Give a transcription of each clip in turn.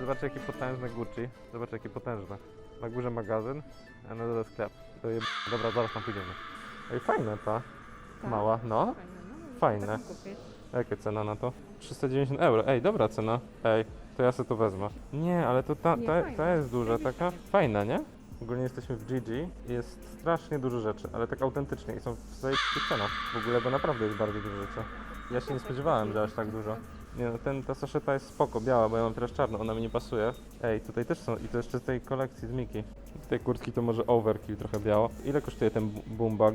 Zobaczcie jaki potężny Gucci. Zobaczcie jaki potężny. Na górze magazyn, a na dole sklep. To je... Dobra, zaraz tam pójdziemy. Ej, fajne ta. Tak. Mała, no. Fajne, no. Fajne. Taką kupić. Jakie cena na to? 390 euro. Ej, dobra cena. Ej, to ja sobie to wezmę. Nie, ale to ta, Nie, ta, fajne. ta jest duża, taka fajna, nie? Ogólnie jesteśmy w GG i jest strasznie dużo rzeczy, ale tak autentycznie i są w zajebistych cenach. W ogóle, bo naprawdę jest bardzo dużo rzeczy. Ja się nie spodziewałem, że aż tak dużo. Nie no, ten, ta saszeta jest spoko, biała, bo ja mam teraz czarną, ona mi nie pasuje. Ej, tutaj też są, i to jeszcze z tej kolekcji z Miki. Tej kurtki to może overkill trochę biało. Ile kosztuje ten boombag?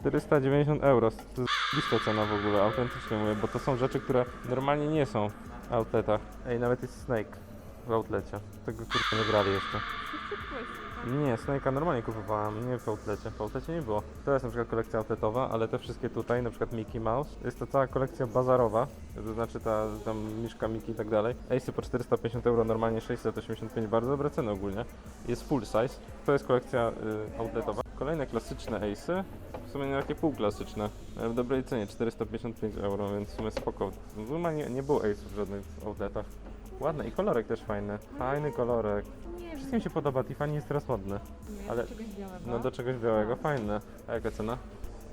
490 euro, to jest blisko cena w ogóle, autentycznie mówię, bo to są rzeczy, które normalnie nie są w outletach. Ej, nawet jest Snake w outlecie. Tego kurczę nie brali jeszcze. Tam. Nie, Snake'a normalnie kupowałem, nie w outlecie. W outlecie nie było. To jest na przykład kolekcja outletowa, ale te wszystkie tutaj, na przykład Mickey Mouse, jest to cała kolekcja bazarowa, to znaczy ta tam Miszka Mickey i tak dalej. Ace po 450 euro, normalnie 685, bardzo dobre ceny ogólnie. Jest full size. To jest kolekcja y, outletowa. Kolejne klasyczne Ace'y, w sumie nie takie półklasyczne, w dobrej cenie, 455 euro, więc w sumie spoko. Normalnie nie było Ace'ów w żadnych outletach. Ładne i kolorek też fajny. Fajny kolorek. Wszystkim się podoba, Tiffany jest teraz modny. Nie, ale- ale... czegoś białego. No do czegoś białego, fajne. A jaka cena?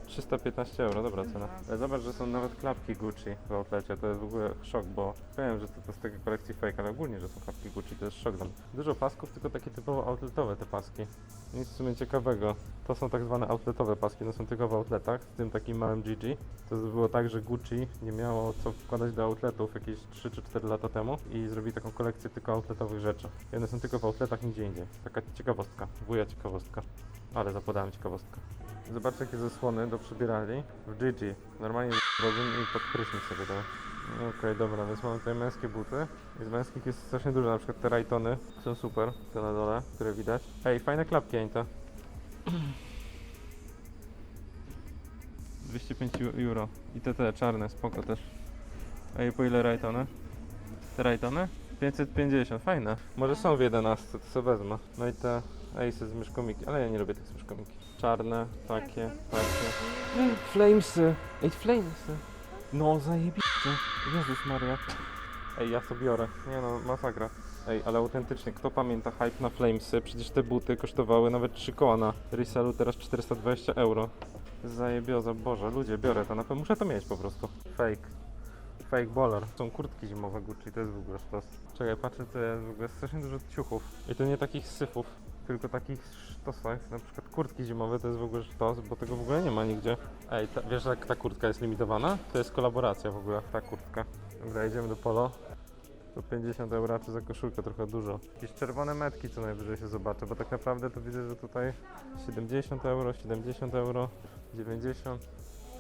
315 euro, dobra cena. Ale zobacz, że są nawet klapki Gucci w outlecie, to jest w ogóle szok, bo wiem, że to, to z tego kolekcji fake, ale ogólnie, że są klapki Gucci, to jest szok dla mnie. Dużo pasków, tylko takie typowo outletowe te paski. Nic w sumie ciekawego. To są tak zwane outletowe paski, one są tylko w outletach, w tym takim małym GG. To było tak, że Gucci nie miało co wkładać do outletów jakieś 3 czy 4 lata temu i zrobili taką kolekcję tylko outletowych rzeczy. I one są tylko w outletach, nigdzie indziej. Taka ciekawostka, wuja ciekawostka. Ale zapodałem ciekawostkę. Zobaczcie jakie zasłony do przybieralni w GG. Normalnie robię i pod prysznic sobie to. Okej, dobra, więc mamy tutaj męskie buty. I z męskich jest strasznie dużo, na przykład te Raytony są super, te na dole, które widać. Ej, fajne klapki, Ainta. 205 eu- euro. I te te czarne, spoko też. Ej, po ile Raytony? Te Raytony? 550, fajne. Może są w 11, to sobie wezmę. No i te Ace z myszkomiki, ale ja nie lubię tych z myszkomiki. Czarne, takie, takie. Flamesy! Ej, flamesy! No, zajebiście. Jezus Maria. Ej, ja to biorę. Nie no, masakra. Ej, ale autentycznie, kto pamięta hype na Flamesy? Przecież te buty kosztowały nawet 3 koła na resellu, teraz 420 euro. Zajebioza, Boże, ludzie, biorę to, na pewno muszę to mieć po prostu. Fake. Fake baller. Są kurtki zimowe Gucci, to jest w ogóle sztos. Czekaj, patrzę, to jest w ogóle strasznie dużo ciuchów. I to nie takich syfów, tylko takich sztosach. Na przykład kurtki zimowe to jest w ogóle sztos, bo tego w ogóle nie ma nigdzie. Ej, ta, wiesz jak ta kurtka jest limitowana? To jest kolaboracja w ogóle, ta kurtka. Dobra, idziemy do polo. To 50 euro czy za koszulkę trochę dużo. Jakieś czerwone metki co najwyżej się zobaczę, bo tak naprawdę to widzę, że tutaj 70 euro, 70 euro, 90.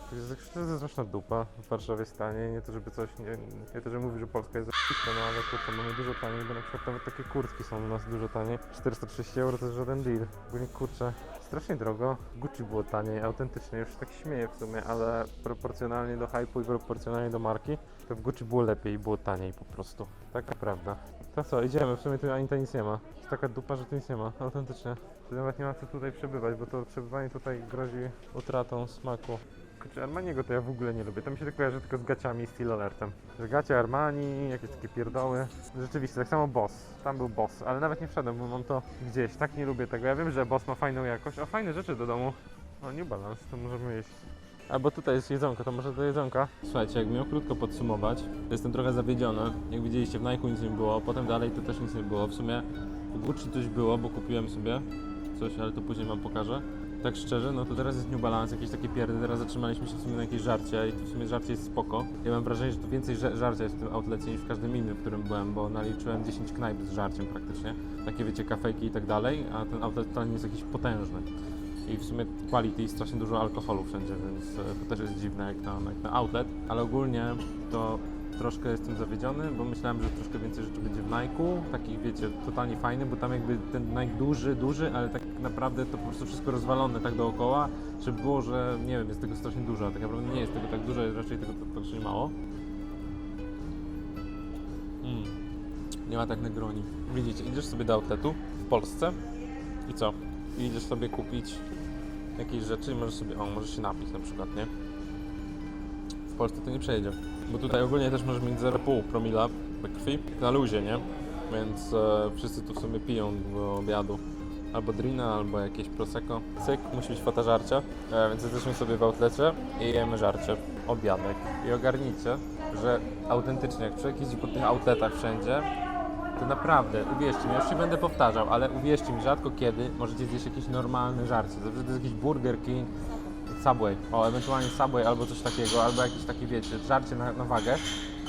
To jest, straszna dupa w Warszawie stanie, nie to żeby coś, nie, nie to, że mówi, że Polska jest za no ale kurczę, mamy dużo taniej, bo na przykład nawet takie kurtki są u nas dużo taniej. 430 euro to jest żaden deal. Ogólnie kurczę, strasznie drogo. Gucci było taniej, autentycznie, już tak śmieję w sumie, ale proporcjonalnie do hype'u i proporcjonalnie do marki, to w Gucci było lepiej było taniej po prostu. Taka prawda. To co, idziemy, w sumie tu ani to nic nie ma. Jest taka dupa, że tu nic nie ma, autentycznie. Nawet nie ma co tutaj przebywać, bo to przebywanie tutaj grozi utratą smaku. Kurczę, Armaniego to ja w ogóle nie lubię. To mi się to kojarzy tylko z gaciami i Steel Alertem. Że gacie Armani, jakieś takie pierdoły. Rzeczywiście, tak samo Boss. Tam był Boss, ale nawet nie wszedłem, bo mam to gdzieś. Tak nie lubię tego. Ja wiem, że Boss ma fajną jakość, a fajne rzeczy do domu. O, New Balance, to możemy jeść. Albo tutaj jest jedzonko, to może do jedzonka. Słuchajcie, jak miał krótko podsumować, to jestem trochę zawiedziony. Jak widzieliście, w Nike nic nie było, potem dalej to też nic nie było. W sumie w Gucci coś było, bo kupiłem sobie coś, ale to później wam pokażę. Tak szczerze, no to teraz jest New Balance, jakieś takie pierdy, teraz zatrzymaliśmy się w sumie na jakieś żarcie i to w sumie żarcie jest spoko. Ja mam wrażenie, że tu więcej ża- żarcia jest w tym outlecie niż w każdym innym, w którym byłem, bo naliczyłem 10 knajp z żarciem praktycznie. Takie wiecie, kafejki i tak dalej, a ten outlet wcale nie jest jakiś potężny. I w sumie quality i strasznie dużo alkoholu wszędzie, więc to też jest dziwne jak na, jak na outlet. Ale ogólnie to troszkę jestem zawiedziony, bo myślałem, że troszkę więcej rzeczy będzie w Nike'u, takich wiecie, totalnie fajny, bo tam jakby ten Nike duży, duży, ale tak naprawdę to po prostu wszystko rozwalone tak dookoła, żeby było, że nie wiem, jest tego strasznie dużo, a tak naprawdę nie jest tego tak dużo, jest raczej tego strasznie mało. Mm. Nie ma tak na groni. Widzicie, idziesz sobie do outletu w Polsce i co? I idziesz sobie kupić jakieś rzeczy i możesz sobie, o, możesz się napić na przykład, nie? W Polsce to nie przejdzie, bo tutaj ogólnie też możesz mieć 0,5 promila krwi na luzie, nie? więc e, wszyscy tu w sumie piją do obiadu. Albo drina, albo jakieś prosecco. Cyk, musi być fota żarcia, e, więc jesteśmy sobie w outlecie i jemy żarcie, obiadek. I ogarnijcie, że autentycznie, jak człowiek jeździ po tych outletach wszędzie, to naprawdę, uwierzcie mi, ja już się będę powtarzał, ale uwierzcie mi, rzadko kiedy możecie zjeść jakieś normalne żarcie. Zawsze to jest jakiś Burger King, Subway, o ewentualnie Subway albo coś takiego, albo jakieś takie wiecie, żarcie na, na wagę,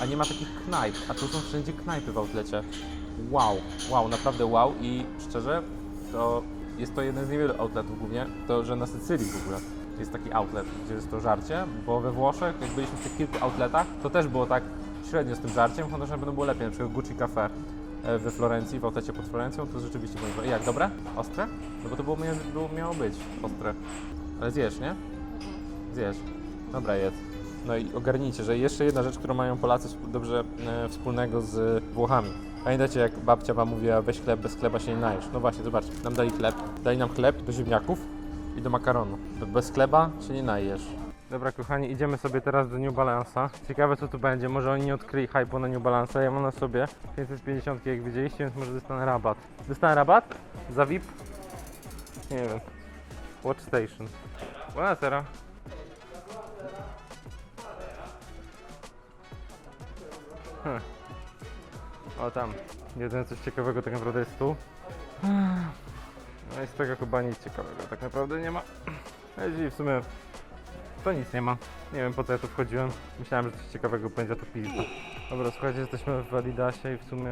a nie ma takich knajp, a tu są wszędzie knajpy w outlecie. Wow, wow, naprawdę wow i szczerze, to jest to jeden z niewielu outletów głównie, to że na Sycylii w ogóle jest taki outlet, gdzie jest to żarcie, bo we Włoszech, jak byliśmy w tych kilku outletach, to też było tak średnio z tym żarciem, chociaż na pewno było lepiej, na przykład Gucci Cafe e, we Florencji, w outlecie pod Florencją, to rzeczywiście było jak, dobre? Ostre? No bo to było, było, miało być ostre. Ale zjesz, nie? Zjesz. Dobra, jedz. No i ogarnijcie, że jeszcze jedna rzecz, którą mają Polacy dobrze e, wspólnego z Włochami. Pamiętacie, jak babcia wam mówiła, weź chleb, bez chleba się nie najesz. No właśnie, zobaczcie, nam dali chleb, dali nam chleb do ziemniaków i do makaronu. Be- Bez chleba się nie najesz. Dobra, kochani, idziemy sobie teraz do New Balance'a. Ciekawe, co tu będzie. Może oni nie odkryli hype'u na New Balance'a. Ja mam na sobie 550, jak widzieliście, więc może dostanę rabat. Dostanę rabat? Za VIP? Nie wiem. Watch Station. Buonasera. O tam, jedyne coś ciekawego tak naprawdę jest tu. No i z tego chyba nic ciekawego tak naprawdę nie ma. A Jeżeli w sumie to nic nie ma. Nie wiem po co ja tu wchodziłem. Myślałem, że coś ciekawego będzie to pizza. Dobra, słuchajcie, jesteśmy w Adidasie i w sumie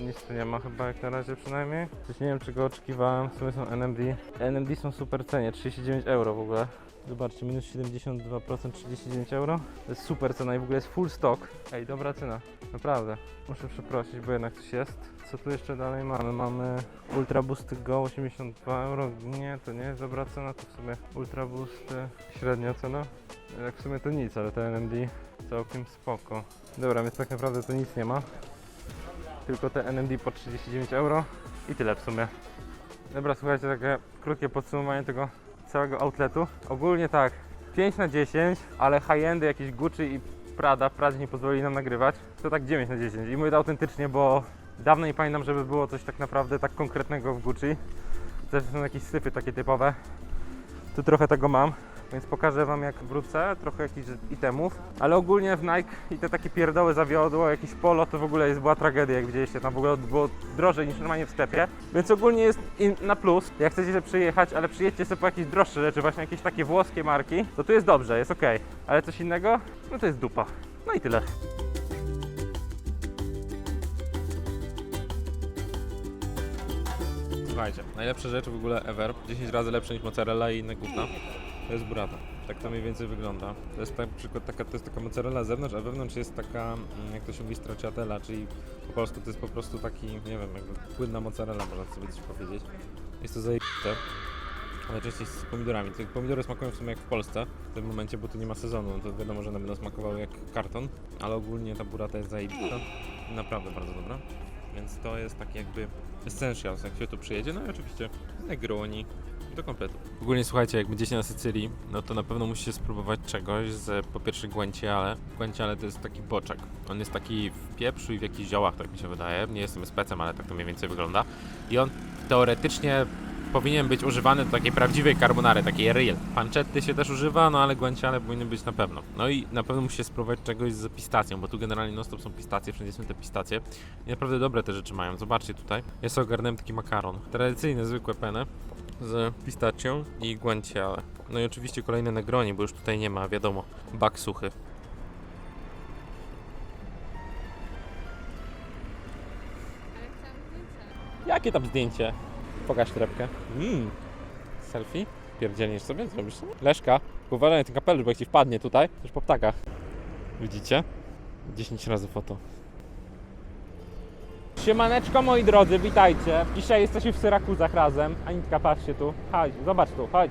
nic tu nie ma chyba jak na razie przynajmniej. Coś nie wiem czego oczekiwałem, w sumie są NMD. NMD są super cenie, 39 euro w ogóle. Zobaczcie, minus 72%, 39 euro. To jest super cena i w ogóle jest full stock. Ej, dobra cena, naprawdę. Muszę przeprosić, bo jednak coś jest. Co tu jeszcze dalej mamy? Mamy Ultra Boost Go 82 euro. Nie, to nie jest dobra cena, to w sumie Ultra Boost y, średnia cena. Jak w sumie to nic, ale te NMD całkiem spoko. Dobra, więc tak naprawdę to nic nie ma. Tylko te NMD po 39 euro i tyle w sumie. Dobra, słuchajcie, takie krótkie podsumowanie tego całego outletu. Ogólnie tak, 5 na 10, ale high-endy jakieś Gucci i Prada, Pradzie nie pozwolili nam nagrywać, to tak 9 na 10. I mówię to autentycznie, bo dawno nie pamiętam, żeby było coś tak naprawdę tak konkretnego w Gucci. Też są jakieś syfy takie typowe. Tu trochę tego mam, więc pokażę Wam jak wrócę, trochę jakichś itemów. Ale ogólnie w Nike i te takie pierdoły zawiodło, jakiś polo to w ogóle jest, była tragedia, jak widzieliście, tam w ogóle było drożej niż normalnie w sklepie. Więc ogólnie jest na plus, jak chcecie sobie przyjechać, ale przyjedźcie sobie po jakieś droższe rzeczy, właśnie jakieś takie włoskie marki, to tu jest dobrze, jest ok. Ale coś innego, no to jest dupa. No i tyle. Słuchajcie, najlepsza rzecz w ogóle ever, 10 razy lepsza niż mozzarella i inne gówna, to jest burrata. Tak to mniej więcej wygląda. To jest tak, przykład taka, to jest taka mozzarella z zewnątrz, a wewnątrz jest taka, mm, jak to się mówi, stracciatella, czyli po polsku to jest po prostu taki, nie wiem, jakby płynna mozzarella, można sobie coś powiedzieć. Jest to zajebiste. Ale częściej z pomidorami. Te pomidory smakują w sumie jak w Polsce w tym momencie, bo tu nie ma sezonu, no to wiadomo, że one będą smakowały jak karton, ale ogólnie ta burrata jest zajebista. Naprawdę bardzo dobra. Więc to jest taki jakby essentials, jak się tu przyjedzie. No i oczywiście Negroni do kompletu. Ogólnie słuchajcie, jak będziecie na Sycylii, no to na pewno musicie spróbować czegoś z po pierwsze guanciale. Guanciale to jest taki boczek. On jest taki w pieprzu i w jakichś ziołach, tak mi się wydaje. Nie jestem specem, ale tak to mniej więcej wygląda. I on teoretycznie powinien być używany do takiej prawdziwej carbonary, takiej real. Pancetty się też używa, no ale guanciale powinny być na pewno. No i na pewno musicie spróbować czegoś z pistacją, bo tu generalnie non stop są pistacje, wszędzie są te pistacje. I naprawdę dobre te rzeczy mają. Zobaczcie tutaj. Ja sobie ogarnąłem taki makaron. Tradycyjne, zwykłe penne z pistacją i guanciale. No i oczywiście kolejne negroni, bo już tutaj nie ma, wiadomo, bak suchy. Jakie tam zdjęcie? Pokaż trepkę. Mmm. Selfie? Pierdzielniesz sobie? Zrobisz sobie? Leszka, uważaj ten kapelusz, bo jak ci wpadnie tutaj, też po ptakach. Widzicie? 10 razy foto. Siemaneczko moi drodzy, witajcie. Dzisiaj jesteśmy w Syrakuzach razem. Anitka, patrzcie tu. Chodź, zobacz tu, chodź.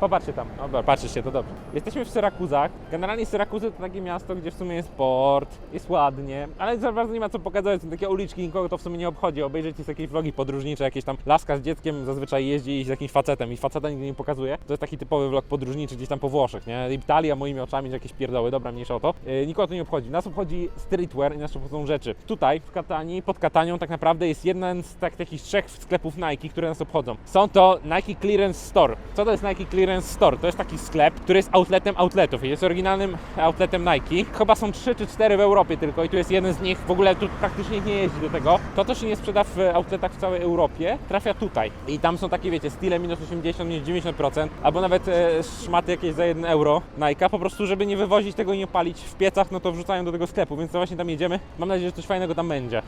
Popatrzcie tam. Dobra, patrzcie, to dobrze. Jesteśmy w Syrakuzach. Generalnie Syrakuzy to takie miasto, gdzie w sumie jest port, jest ładnie, ale za bardzo nie ma co pokazać. Są takie uliczki, nikogo to w sumie nie obchodzi. Obejrzeć jest jakieś vlogi podróżnicze, jakieś tam laska z dzieckiem zazwyczaj jeździ z jakimś facetem i faceta nigdy nie pokazuje. To jest taki typowy vlog podróżniczy gdzieś tam po Włoszech, nie? Italia moimi oczami, jakieś pierdoły, dobra, mniejsza o to. Yy, nikogo to nie obchodzi. Nas obchodzi streetwear i nas obchodzą rzeczy. Tutaj w Katanii, pod Katanią tak naprawdę jest jeden z tak, takich trzech sklepów Nike, które nas obchodzą. Są to Nike Clearance Store. Co to jest Nike Clearance Store? To jest taki sklep, który jest outletem outletów. Jest oryginalnym outletem Nike. Chyba są trzy czy cztery w Europie tylko i tu jest jeden z nich. W ogóle tu praktycznie nie jeździ do tego. To, co się nie sprzeda w outletach w całej Europie, trafia tutaj. I tam są takie, wiecie, style minus 80, minus 90%, albo nawet e, szmaty jakieś za 1 euro Nike, po prostu, żeby nie wywozić tego i nie palić w piecach, no to wrzucają do tego sklepu, więc to właśnie tam jedziemy. Mam nadzieję, że coś fajnego tam będzie.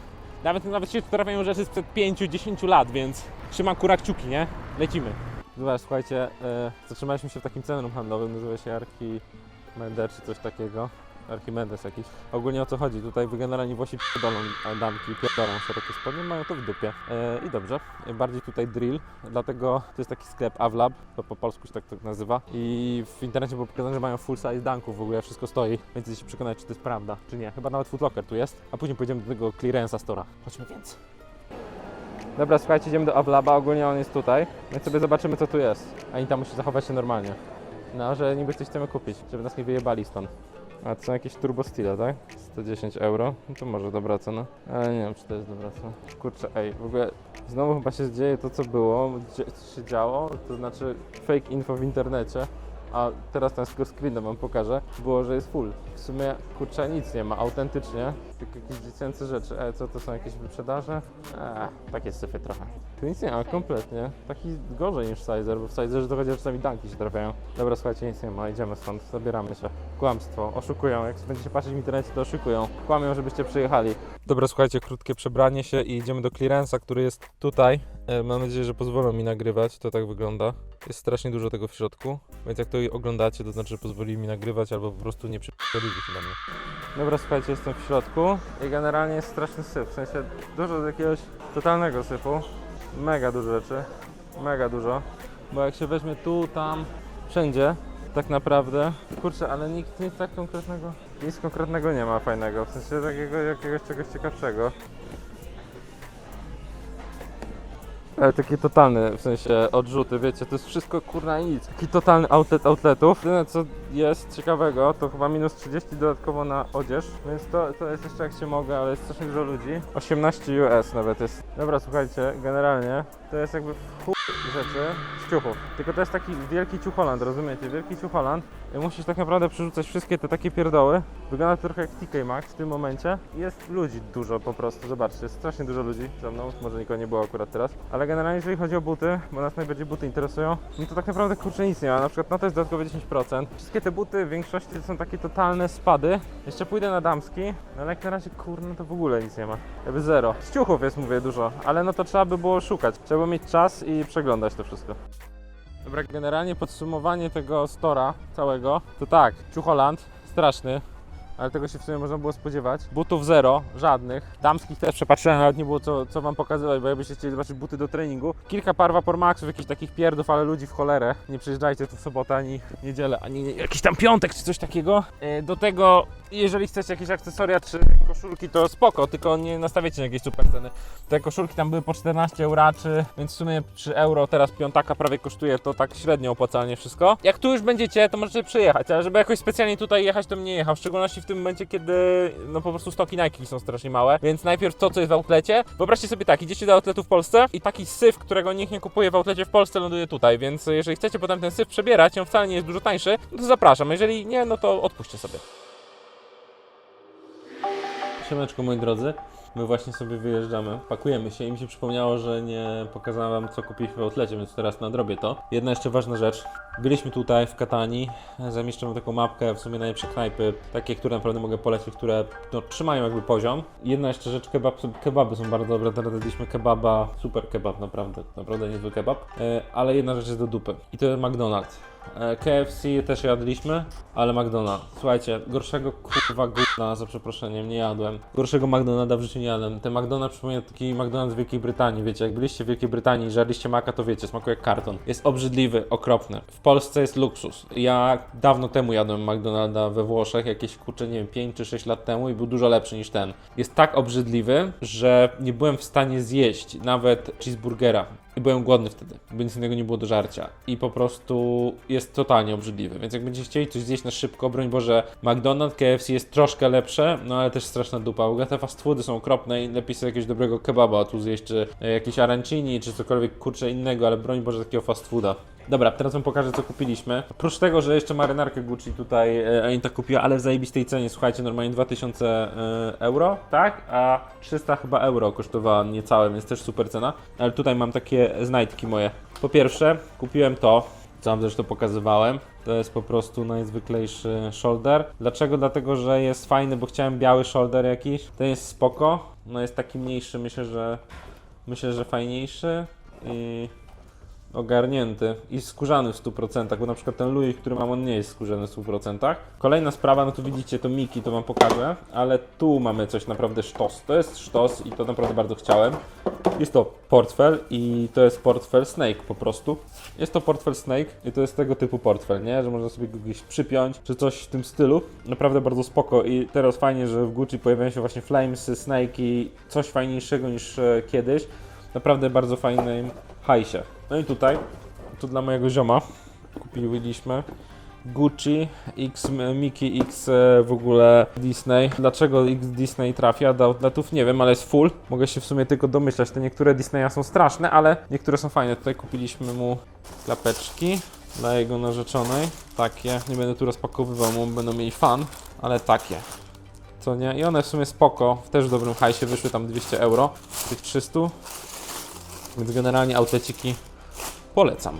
Nawet, nawet się trafiają rzeczy sprzed 5-10 lat, więc trzymam kura kciuki, nie? Lecimy. Zobacz, słuchajcie, e, zatrzymaliśmy się w takim centrum handlowym, nazywa się Archimedes czy coś takiego. Archimedes jakiś. Ogólnie o co chodzi? Tutaj generalnie Włosi pierdolą damki, pierdolą szerokie spodnie, mają to w dupie. E, I dobrze. Bardziej tutaj drill, dlatego to jest taki sklep Avlab, to po polsku się tak, tak nazywa. I w internecie było pokazane, że mają full size dunków, w ogóle wszystko stoi, więc się przekonać, czy to jest prawda, czy nie. Chyba nawet Footlocker tu jest, a później pójdziemy do tego clearance'a stora. Chodźmy więc. Dobra, słuchajcie, idziemy do Avlaba, ogólnie on jest tutaj, więc sobie zobaczymy co tu jest. Anita musi zachować się normalnie. No, że niby coś chcemy kupić, żeby nas nie wyjebali stąd. A to są jakieś turbo style, tak? 110 euro, no to może dobra cena. Ale nie wiem, czy to jest dobra cena. Kurczę, ej, w ogóle znowu chyba się dzieje to, co było, co się działo, to znaczy fake info w internecie. A teraz ten tylko screen wam pokażę, było, że jest full. W sumie, kurczę, nic nie ma, autentycznie. Tylko jakieś dziecięce rzeczy. E, co to są jakieś wyprzedaże? Eee, takie syfy trochę. Tu nic nie ma, kompletnie. Taki gorzej niż Sizer, bo w Sizerze to chociaż czasami danki się trafiają. Dobra, słuchajcie, nic nie ma, idziemy stąd, zabieramy się. Kłamstwo, oszukują, jak będziecie patrzeć w internecie, to oszukują. Kłamią, żebyście przyjechali. Dobra, słuchajcie, krótkie przebranie się i idziemy do clearance'a, który jest tutaj. E, mam nadzieję, że pozwolą mi nagrywać, to tak wygląda. Jest strasznie dużo tego w środku, więc jak to oglądacie, to znaczy, że pozwolili mi nagrywać albo po prostu nie przypadli się na mnie. Dobra, słuchajcie, jestem w środku i generalnie jest straszny syf, w sensie dużo jakiegoś totalnego syfu. Mega dużo rzeczy, mega dużo, bo jak się weźmie tu, tam, wszędzie, tak naprawdę, kurczę, ale nikt nic tak konkretnego, nic konkretnego nie ma fajnego, w sensie takiego jakiegoś czegoś ciekawszego. Ale takie totalne, w sensie odrzuty, wiecie, to jest wszystko kurna i nic. Taki totalny outlet outletów. Jedyne co jest ciekawego, to chyba minus 30 dodatkowo na odzież, więc to, to jest jeszcze jak się mogę, ale jest strasznie dużo ludzi. 18 US nawet jest. Dobra, słuchajcie, generalnie to jest jakby w chuj rzeczy z ciuchów. Tylko to jest taki wielki ciucholand, rozumiecie? Wielki ciucholand. Musisz tak naprawdę przerzucać wszystkie te takie pierdoły. Wygląda to trochę jak TK Maxx w tym momencie. Jest ludzi dużo po prostu, zobaczcie, jest strasznie dużo ludzi za mną, może nikogo nie było akurat teraz. Ale generalnie jeżeli chodzi o buty, bo nas najbardziej buty interesują, no to tak naprawdę kurczę nic nie ma. Na przykład no to jest dodatkowe 10%. Wszystkie te buty w większości to są takie totalne spady. Jeszcze pójdę na damski, no ale jak na razie kurno to w ogóle nic nie ma. Jakby zero. Z ciuchów jest mówię dużo, ale no to trzeba by było szukać. Trzeba mieć czas i przeglądać to wszystko. Dobra, generalnie podsumowanie tego stora całego, to tak, Ciucholand, straszny, ale tego się w sumie można było spodziewać. Butów zero, żadnych. Damskich też przepatrzyłem, nawet nie było co, co wam pokazywać, bo jakbyście chcieli zobaczyć buty do treningu. Kilka par Vapormaxów, jakichś takich pierdów, ale ludzi w cholerę. Nie przyjeżdżajcie tu w sobotę, ani niedzielę, ani jakiś tam piątek, czy coś takiego. E, Do tego, jeżeli chcecie jakieś akcesoria, czy koszulki, to spoko, tylko nie nastawiacie na jakieś super ceny. Te koszulki tam były po 14 euraczy, więc w sumie 3 euro, teraz piątaka prawie kosztuje, to tak średnio opłacalnie wszystko. Jak tu już będziecie, to możecie przyjechać, ale żeby jakoś specjalnie tutaj jechać, to bym nie jechał, w szczególności w tym momencie, kiedy no po prostu stoki Nike są strasznie małe, więc najpierw to, co jest w outlecie. Wyobraźcie sobie tak, idziecie do outletu w Polsce i taki syf, którego nikt nie kupuje w outlecie w Polsce, ląduje tutaj, więc jeżeli chcecie potem ten syf przebierać, on wcale nie jest dużo tańszy, no to zapraszam, jeżeli nie, no to odpuśćcie sobie. Siemeczko moi drodzy, my właśnie sobie wyjeżdżamy, pakujemy się i mi się przypomniało, że nie pokazałem wam co kupiliśmy w outlecie, więc teraz nadrobię to. Jedna jeszcze ważna rzecz, byliśmy tutaj w Katanii, zamieszczę wam taką mapkę, w sumie najlepsze knajpy, takie, które naprawdę mogę polecić, które no, trzymają jakby poziom. Jedna jeszcze rzecz, kebab, kebaby są bardzo dobre, teraz jedliśmy kebaba, super kebab naprawdę, naprawdę niezły kebab, e, ale jedna rzecz jest do dupy i to jest McDonald's. E, KFC też jadliśmy, ale McDonald's. Słuchajcie, gorszego kurwa gówna, za przeproszeniem, nie jadłem. Gorszego McDonalda w życiu nie jadłem. Ten McDonald's przypomina taki McDonald's z Wielkiej Brytanii, wiecie, jak byliście w Wielkiej Brytanii i żarliście maka, to wiecie, smakuje jak karton. Jest obrzydliwy, okropny. W Polsce jest luksus. Ja dawno temu jadłem McDonalda we Włoszech, jakieś kurczę, nie wiem, 5 czy 6 lat temu i był dużo lepszy niż ten. Jest tak obrzydliwy, że nie byłem w stanie zjeść nawet cheeseburgera. I byłem głodny wtedy, bo nic innego nie było do żarcia. I po prostu jest totalnie obrzydliwy. Więc jak będziecie chcieli coś zjeść na szybko, broń Boże, McDonald's, KFC jest troszkę lepsze, no ale też straszna dupa. Ogóle te fast foody są okropne i lepiej sobie jakiegoś dobrego kebaba tu zjeść, czy e, jakieś arancini, czy cokolwiek kurczę innego, ale broń Boże takiego fast fooda. Dobra, teraz wam pokażę co kupiliśmy. Oprócz tego, że jeszcze marynarkę Gucci tutaj e, Anita kupiła, ale w zajebistej cenie, słuchajcie, normalnie 2000 e, euro, tak? A 300 chyba euro kosztowała niecałe, więc też super cena. Ale tutaj mam takie znajdki moje. Po pierwsze, kupiłem to, co wam zresztą pokazywałem. To jest po prostu najzwyklejszy shoulder. Dlaczego? Dlatego, że jest fajny, bo chciałem biały shoulder jakiś. Ten jest spoko. No jest taki mniejszy, myślę, że myślę, że fajniejszy i ogarnięty i skórzany w 100%, bo na przykład ten Louis, który mam, on nie jest skórzany w 100%. Kolejna sprawa, no tu widzicie, to Miki, to wam pokażę, ale tu mamy coś naprawdę sztos. To jest sztos i to naprawdę bardzo chciałem. Jest to portfel i to jest portfel Snake po prostu. Jest to portfel Snake i to jest tego typu portfel, nie? Że można sobie go gdzieś przypiąć, czy coś w tym stylu. Naprawdę bardzo spoko i teraz fajnie, że w Gucci pojawiają się właśnie Flamesy, Snake i coś fajniejszego niż e, kiedyś. Naprawdę bardzo fajnym hajsie. No i tutaj, tu dla mojego zioma kupiliśmy Gucci X Mickey X e, w ogóle Disney. Dlaczego X Disney trafia do outletów? Nie wiem, ale jest full. Mogę się w sumie tylko domyślać. Te niektóre Disneya są straszne, ale niektóre są fajne. Tutaj kupiliśmy mu klapeczki dla jego narzeczonej. Takie. Nie będę tu rozpakowywał, bo będą mieli fan, ale takie. Co nie? I one w sumie spoko. Też w dobrym hajsie wyszły tam 200 euro. Tych 300. Więc generalnie outleciki polecam.